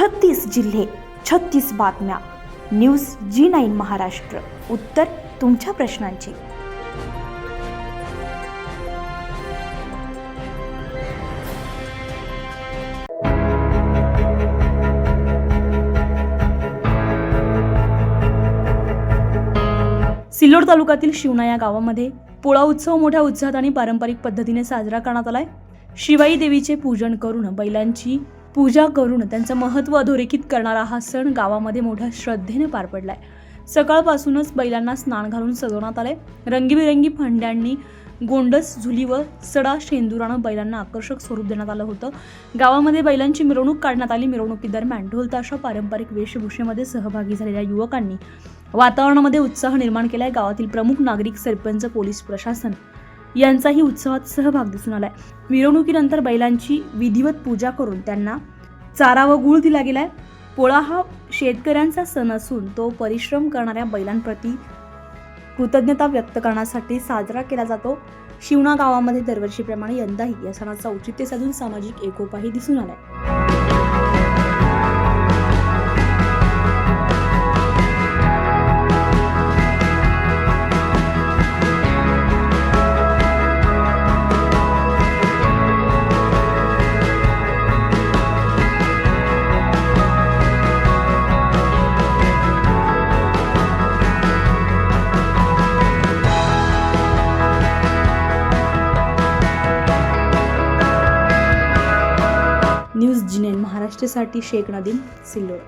छत्तीस जिल्हे छत्तीस बातम्या. News G nine Maharashtra. उत्तर तुमच्या प्रश्नांची. सिल्लोड तालुक्यातील शिवना या गावामध्ये पोळा उत्सव मोठ्या उत्साहात आणि पारंपरिक पद्धतीने साजरा करण्यात आलाय. शिवाई देवीचे पूजन करून बैलांची पूजा करून त्यांचं महत्त्व अधोरेखित करणारा हा सण गावामध्ये मोठ्या श्रद्धेने पार पडला आहे सकाळपासूनच बैलांना स्नान घालून सजवण्यात आले रंगीबिरंगी फंड्यांनी गोंडस झुली व सडा शेंदुरानं बैलांना आकर्षक स्वरूप देण्यात आलं होतं. गावामध्ये बैलांची मिरवणूक काढण्यात आली. मिरवणुकीदरम्यान ढोलताशा पारंपरिक वेशभूषेमध्ये सहभागी झालेल्या युवकांनी वातावरणामध्ये उत्साह निर्माण केलाय. गावातील प्रमुख नागरिक सरपंच पोलीस प्रशासन यांचाही उत्सवात सहभाग दिसून आलाय. मिरवणुकीनंतर बैलांची विधिवत पूजा करून त्यांना चारा व गुळ दिला गेलाय. पोळा हा शेतकऱ्यांचा सण असून तो परिश्रम करणाऱ्या बैलांप्रती कृतज्ञता व्यक्त करण्यासाठी साजरा केला जातो. शिवणा गावामध्ये दरवर्षीप्रमाणे यंदाही या सणाचं औचित्य साधून सामाजिक एकोपाही दिसून आलाय. न्यूज जिनेन महाराष्ट्रासाठी शेख नदीम सिल्लोड.